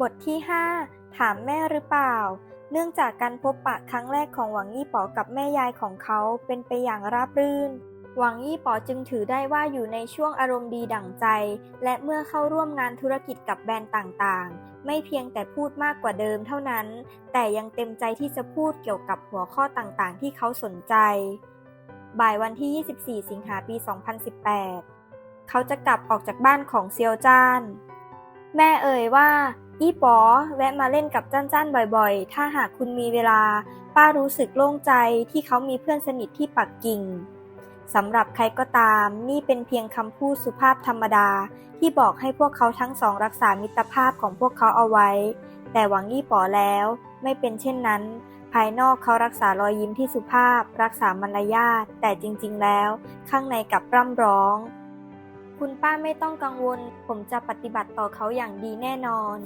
บทที่ 5 ถามแม่หรือเปล่า เนื่องจากการพบปะครั้งแรกของหวังยี่ป๋อกับแม่ยายของเขาเป็นไปอย่างราบรื่น หวังยี่ป๋อจึงถือได้ว่าอยู่ในช่วงอารมณ์ดีดั่งใจ และเมื่อเข้าร่วมงานธุรกิจกับแบรนด์ต่างๆ ไม่เพียงแต่พูดมากกว่าเดิมเท่านั้น แต่ยังเต็มใจที่จะพูดเกี่ยวกับหัวข้อต่างๆ ที่เขาสนใจ บ่ายวันที่ 24 สิงหาปี 2018 เขาจะกลับออกจากบ้านของเซียวจ้าน แม่เอ่ยว่า อี้ป๋อแวะมาเล่นกับจ้านจ้านบ่อยๆ ถ้าหากคุณมีเวลา ป้ารู้สึกโล่งใจที่เขามีเพื่อนสนิทที่ปักกิ่งสำหรับใครก็ตาม นี่เป็นเพียงคำพูดสุภาพธรรมดา ที่บอกให้พวกเขาทั้งสองรักษามิตรภาพของพวกเขาเอาไว้ แต่หวังยี่ป๋อแล้ว ไม่เป็นเช่นนั้น ภายนอกเขารักษารอยยิ้มที่สุภาพ รักษามารยาทแต่จริงๆแล้ว ข้างในกลับร่ำร้อง คุณป้าไม่ต้องกังวล ผมจะปฏิบัติต่อเขาอย่างดีแน่นอน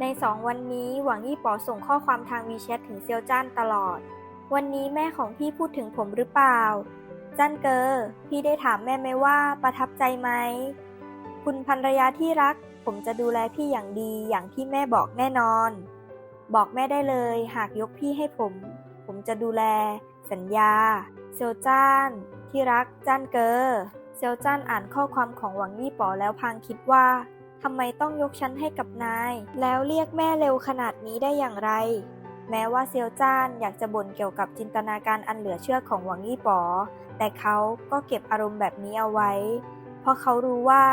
ในสองวันนี้หวังยี่ป๋อส่งข้อความทางวีแชทถึงเซียวจ้านตลอด วันนี้แม่ของพี่พูดถึงผมหรือเปล่า จ้านเกอพี่ได้ถามแม่ไหมว่าประทับใจไหม คุณภรรยาที่รัก ผมจะดูแลพี่อย่างดีอย่างที่แม่บอกแน่นอน บอกแม่ได้เลยหากยกพี่ให้ผม ผมจะดูแล สัญญา เซียวจ้าน ที่รักจ้านเกอเซียวจ้านอ่านข้อความของหวังยี่ป๋อแล้วพางคิดว่า ทำไมต้องยกฉันให้กับนาย แล้วเรียกแม่เร็วขนาดนี้ได้อย่างไร แม้ว่าเซียวจ้านอยากจะบ่นเกี่ยวกับจินตนาการอันเหลือเชื่อของหวังยี่ป๋อ แต่เขาก็เก็บอารมณ์แบบนี้เอาไว้ เพราะเขารู้ว่า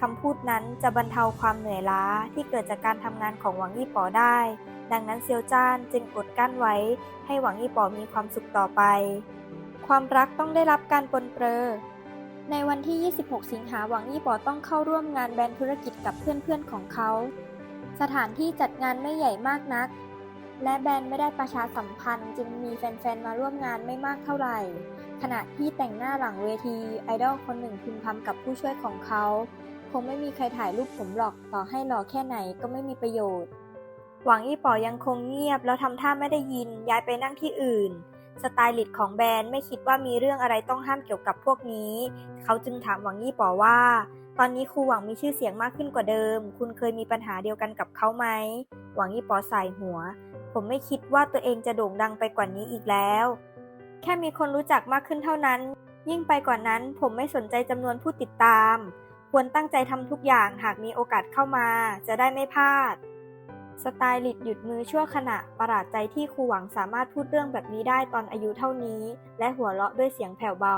คำพูดนั้นจะบรรเทาความเหนื่อยล้าที่เกิดจากการทำงานของหวังยี่ป๋อได้ ดังนั้นเซียวจ้านจึงอดกั้นไว้ ให้หวังยี่ป๋อมีความสุขต่อไป ความรักต้องได้รับการปนเปื้อ ในวันที่ 26 สิงหาหวังยี่ป๋อต้องเข้าร่วมงานแบรนด์ธุรกิจกับเพื่อนๆของเขา สถานที่จัดงานไม่ใหญ่มากนัก และแบรนด์ไม่ได้ประชาสัมพันธ์ จึงมีแฟนๆ มาร่วมงานไม่มากเท่าไหร่ ขณะที่แต่งหน้าหลังเวทีไอดอลคนหนึ่งพึมพำกับผู้ช่วยของเขา คงไม่มีใครถ่ายรูปผมหรอกต่อให้หล่อแค่ไหนก็ไม่มีประโยชน์ หวังอี้ป๋อยังคงเงียบแล้วทำท่าไม่ได้ยินย้ายไปนั่งที่อื่น สไตลิสต์ของแบรนด์ไม่คิดว่ามีเรื่องอะไรต้องห้ามเกี่ยวกับพวกนี้ เขาจึงถามหวังยี่ป๋อว่า ตอนนี้ครูหวังมีชื่อเสียงมากขึ้นกว่าเดิม คุณเคยมีปัญหาเดียวกันกับเขาไหม หวังยี่ป๋อใส่หัว ผมไม่คิดว่าตัวเองจะโด่งดังไปกว่านี้อีกแล้ว แค่มีคนรู้จักมากขึ้นเท่านั้น ยิ่งไปกว่านั้นผมไม่สนใจจำนวนผู้ติดตาม ควรตั้งใจทำทุกอย่างหากมีโอกาสเข้ามา จะได้ไม่พลาด สไตลิสต์หยุดมือชั่วขณะประหลาดใจที่ครูหวังสามารถพูดเรื่องแบบนี้ได้ตอนอายุเท่านี้ และหัวเราะด้วยเสียงแผ่วเบา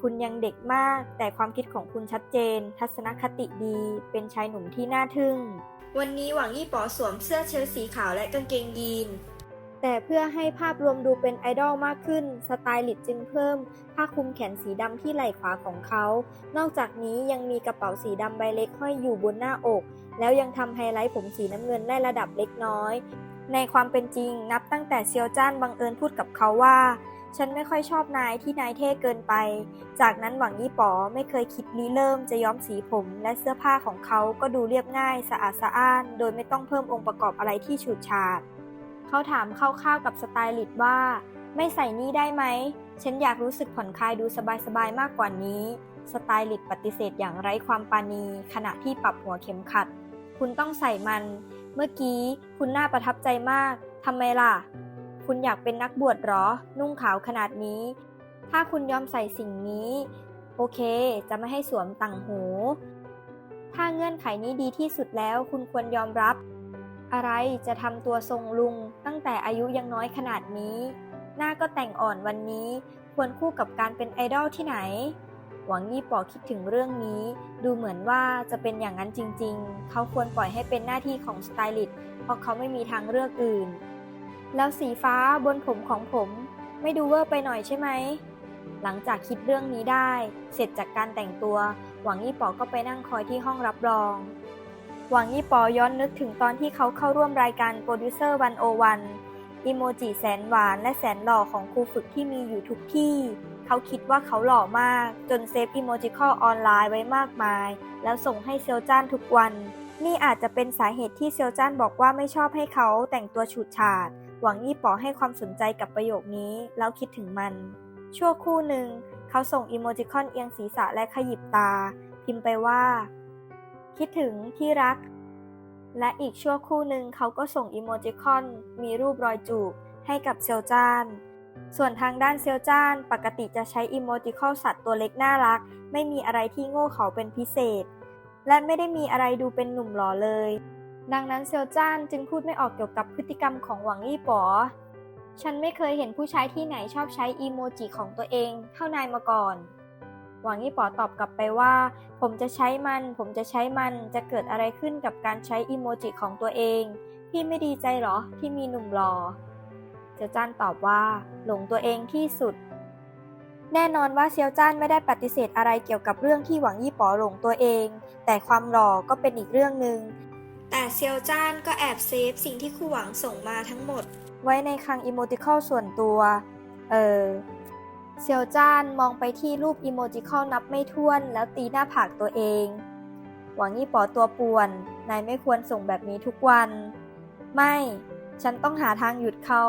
คุณยังเด็กมาก แต่ความคิดของคุณชัดเจน ทัศนคติดี เป็นชายหนุ่มที่น่าทึ่ง วันนี้หวังยี่ป๋อสวมเสื้อเชิ้ตสีขาวและกางเกงยีน แต่เพื่อให้ภาพรวมดูเป็นไอดอลมากขึ้น สไตลิสจึงเพิ่ม ผ้าคลุมแขนสีดำที่ไหล่ขวาของเขา นอกจากนี้ยังมีกระเป๋าสีดำใบเล็กห้อยอยู่บนหน้าอก แล้วยังทำไฮไลท์ผมสีน้ำเงินได้ระดับเล็กน้อย ในความเป็นจริงนับตั้งแต่เซียวจ้านบังเอิญพูดกับเขาว่า ฉันไม่ค่อยชอบนายที่นายเท่เกินไป จากนั้นหวังยี่ป๋อไม่เคยคิดรีเริ่มจะย้อมสีผม และเสื้อผ้าของเขาก็ดูเรียบง่าย สะอาดสะอ้าน โดยไม่ต้องเพิ่มองค์ประกอบอะไรที่ฉูดฉาด เขาถามคร่าวๆกับสไตลิสต์ว่า ไม่ใส่นี่ได้ไหม ฉันอยากรู้สึกผ่อนคลายดูสบายๆมากกว่านี้ สไตลิสต์ปฏิเสธอย่างไร้ความปราณีขณะที่ปรับหัวเข็มขัด คุณต้องใส่มัน เมื่อกี้คุณน่าประทับใจมาก ทำไมล่ะ คุณอยากเป็นนักบวชหรอ นุ่งขาวขนาดนี้ ถ้าคุณยอมใส่สิ่งนี้ โอเค จะไม่ให้สวมต่างหู ถ้าเงื่อนไขนี้ดีที่สุดแล้ว คุณควรยอมรับ อะไรจะทำตัวทรงลุงตั้งแต่อายุยังน้อยขนาดนี้ หน้าก็แต่งอ่อนวันนี้ควรคู่กับการเป็นไอดอลที่ไหน หวังยี่ปอคิดถึงเรื่องนี้ ดูเหมือนว่าจะเป็นอย่างนั้นจริงๆ เขาควรปล่อยให้เป็นหน้าที่ของสไตลิสต์เพราะเขาไม่มีทางเลือกอื่น แล้วสีฟ้าบนผมของผม ไม่ดูเวอร์ไปหน่อยใช่ไหม หลังจากคิดเรื่องนี้ได้ เสร็จจากการแต่งตัว หวังยี่ปอก็ไปนั่งคอยที่ห้องรับรอง หวังยี่ปอย้อนนึกถึงตอนที่เขาเข้าร่วมรายการโปรดิวเซอร์วันโอวันอิโมจิแสนหวานและแสนหล่อของครูฝึกที่มีอยู่ทุกที่ เขาคิดว่าเขาหล่อมาก จนเซฟอิโมจิคอออนไลน์ไว้มากมาย แล้วส่งให้เซียวจ้านทุกวัน นี่อาจจะเป็นสาเหตุที่เซียวจ้านบอกว่าไม่ชอบให้เขาแต่งตัวฉูดฉาด หวังยี่ปอให้ความสนใจกับประโยคนี้ แล้วคิดถึงมัน ชั่วคู่หนึ่ง เขาส่งอิโมจิคอนเอียงศีรษะและขยิบตา พิมพ์ไปว่า คิดถึงที่รัก และอีกชั่วคู่หนึ่งเขาก็ส่งอีโมจิคอน มีรูปรอยจูบให้กับเซียวจ้าน ส่วนทางด้านเซียวจ้านปกติจะใช้อีโมจิคอลสัตว์ตัวเล็กน่ารัก ไม่มีอะไรที่โง่เขาเป็นพิเศษ และไม่ได้มีอะไรดูเป็นหนุ่มหล่อเลย ดังนั้นเซียวจ้านจึงพูดไม่ออกเกี่ยวกับพฤติกรรมของหวังอี้ป๋อฉันไม่เคยเห็นผู้ชายที่ไหนชอบใช้อีโมจิของตัวเองเท่านายมาก่อน หวังอี้ป๋อตอบกลับไปว่า ผมจะใช้มัน ผมจะใช้มันจะเกิดอะไรขึ้นกับการใช้อีโมจิของตัวเอง พี่ไม่ดีใจเหรอที่มีหนุ่มหล่อเซียวจ้านตอบว่า หลงตัวเองที่สุด แน่นอนว่าเซียวจ้านไม่ได้ปฏิเสธอะไรเกี่ยวกับเรื่องที่หวังยี่ป๋อหลงตัวเอง แต่ความหล่อก็เป็นอีกเรื่องหนึ่งแต่เซียวจ้านก็แอบเซฟสิ่งที่คู่หวังส่งมาทั้งหมด ไว้ในคลังอีโมติคอลส่วนตัว เออ เซียวจ้านมองไปที่รูปอีโมจิคอลนับไม่ถ้วนแล้วตีหน้าผากตัวเอง หวังยี่ป๋อตัวป่วน นายไม่ควรส่งแบบนี้ทุกวัน ไม่ ฉันต้องหาทางหยุดเขา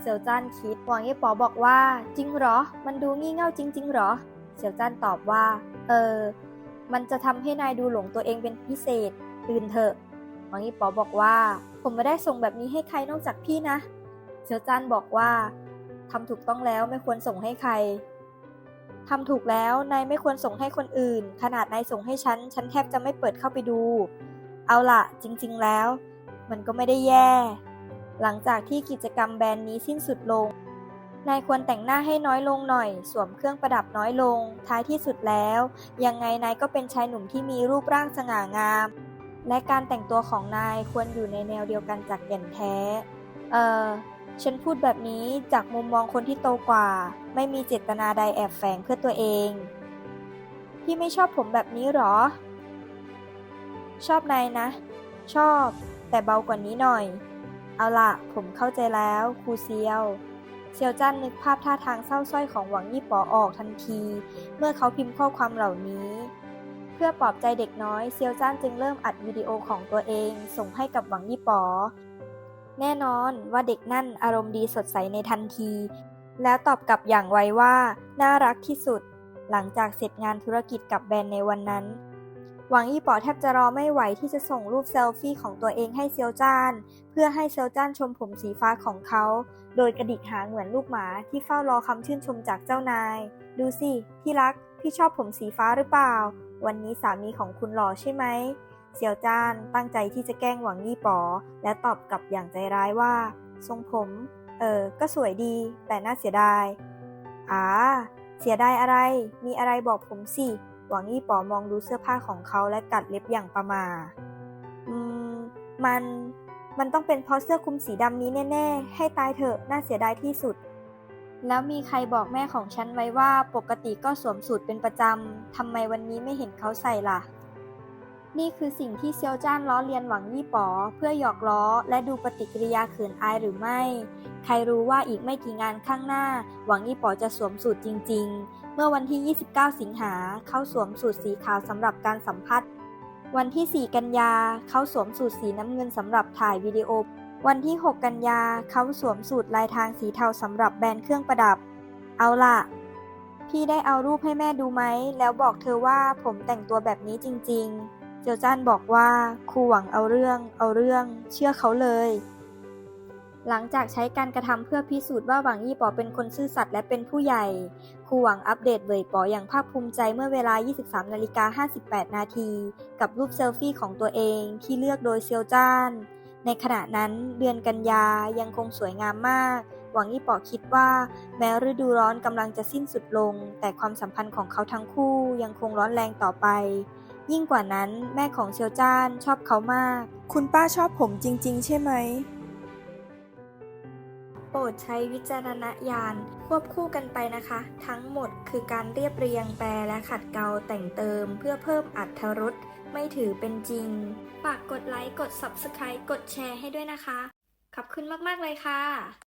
เซียวจ้านคิด หวังยี่ป๋อบอกว่า จริงเหรอ มันดูงี่เง่าจริงๆเหรอ เซียวจ้านตอบว่า เออ มันจะทำให้นายดูหลงตัวเองเป็นพิเศษ ตื่นเถอะ หวังยี่ป๋อบอกว่า ผมไม่ได้ส่งแบบนี้ให้ใครนอกจากพี่นะ เซียวจ้านบอกว่า ทำถูกต้องแล้วไม่ควรส่งให้ใครทำถูกแล้วนายไม่ควรส่งให้คนอื่น ขนาดนายส่งให้ฉัน ฉันแทบจะไม่เปิดเข้าไปดู เอาละจริง ๆ แล้ว มันก็ไม่ได้แย่ หลังจากที่กิจกรรมแบรนด์นี้สิ้นสุดลง นายควรแต่งหน้าให้น้อยลงหน่อย สวมเครื่องประดับน้อยลง ท้ายที่สุดแล้ว ยังไงนายก็เป็นชายหนุ่มที่มีรูปร่างสง่างาม และการแต่งตัวของนายควรอยู่ในแนวเดียวกันจากแก่นแท้ เอ่อ ฉันพูดแบบนี้จากมุมมองคนที่โตกว่า ไม่มีเจตนาใดแอบแฝงเพื่อตัวเอง พี่ไม่ชอบผมแบบนี้หรอ ชอบนายนะ ชอบ แต่เบากว่านี้หน่อย เอาล่ะผมเข้าใจแล้วครูเซียว เซียวจันนึกภาพท่าทางเศร้าสร้อยของหวังยี่ป๋อออกทันที เมื่อเขาพิมพ์ข้อความเหล่านี้ เพื่อปลอบใจเด็กน้อยเซียวจ้านจึงเริ่มอัดวิดีโอของตัวเอง ส่งให้กับหวังยี่ป๋อ แน่นอนว่าเด็กนั่นอารมณ์ดีสดใสในทันที แล้วตอบกลับอย่างไวว่า น่ารักที่สุด หลังจากเสร็จงานธุรกิจกับแบรนด์ในวันนั้น หวังยี่ป๋อแทบจะรอไม่ไหวที่จะส่งรูปเซลฟี่ของตัวเองให้เซียวจ้าน เพื่อให้เซียวจ้านชมผมสีฟ้าของเขา โดยกระดิกหางเหมือนลูกหมาที่เฝ้ารอคำชื่นชมจากเจ้านาย ดูสิที่รักพี่ชอบผมสีฟ้าหรือเปล่า วันนี้สามีของคุณหล่อใช่ไหม เซียวจ้านตั้งใจที่จะแกล้งหวังยี่ป๋อและตอบกลับอย่างใจร้ายว่า ทรงผม เออ ก็สวยดี แต่น่าเสียดายอ่าเสียดายอะไร มีอะไรบอกผมสิ หวังยี่ป๋อมองดูเสื้อผ้าของเขาและกัดเล็บอย่างประมา อืม มัน มันต้องเป็นเพราะเสื้อคลุมสีดำนี้แน่ ๆ ให้ตายเถอะ น่าเสียดายที่สุดแล้วมีใครบอกแม่ของฉันไว้ว่าปกติก็สวมสูทเป็นประจำ ทำไมวันนี้ไม่เห็นเขาใส่ล่ะ นี่คือสิ่งที่เซียวจ้านล้อเลียนหวังยี่ป๋อเพื่อหยอกล้อและดูปฏิกิริยาเขินอายหรือไม่ ใครรู้ว่าอีกไม่กี่งานข้างหน้า หวังยี่ป๋อจะสวมสูทจริง ๆ เมื่อวันที่ 29 สิงหาเขาสวมสูทสีขาวสำหรับการสัมภาษณ์วันที่ 4 กันยาเขาสวมสูทสีน้ำเงินสำหรับถ่ายวิดีโอ วันที่ 6 กันยาเขาสวมสูทลายทางสีเทาสำหรับแบรนด์เครื่องประดับ เอาล่ะ พี่ได้เอารูปให้แม่ดูไหมแล้วบอกเธอว่าผมแต่งตัวแบบนี้จริง ๆ เจียวจ้านบอกว่าครูหวังเอาเรื่องเอาเรื่อง เชื่อเขาเลย หลังจากใช้การกระทำเพื่อพิสูจน์ว่าหวังยี่ป๋อเป็นคนซื่อสัตย์และเป็นผู้ใหญ่ครูหวังอัปเดตเว่ยป๋ออย่างภาคภูมิใจเมื่อเวลา 23นาฬิกา58 นาที กับรูปเซลฟี่ของตัวเองที่เลือกโดยเซียวจ้าน ในขณะนั้นเดือนกันยายังคงสวยงามมาก หวังยี่ป๋อคิดว่าแม้ฤดูร้อนกำลังจะสิ้นสุดลง แต่ความสัมพันธ์ของเขาทั้งคู่ยังคงร้อนแรงต่อไป ยิ่งกว่านั้นแม่ของเซียวจ้านชอบเขามาก คุณป้าชอบผมจริง ๆ ใช่ไหม โปรดใช้วิจารณญาณควบคู่กันไปนะคะ ทั้งหมดคือการเรียบเรียงแปลและขัดเกลาแต่งเติมเพื่อเพิ่มอัรรถรสไม่ถือเป็นจริง ฝากกดไลค์ กด Subscribe กดแชร์ให้ด้วยนะคะ ขอบคุณมาก ๆ เลยค่ะ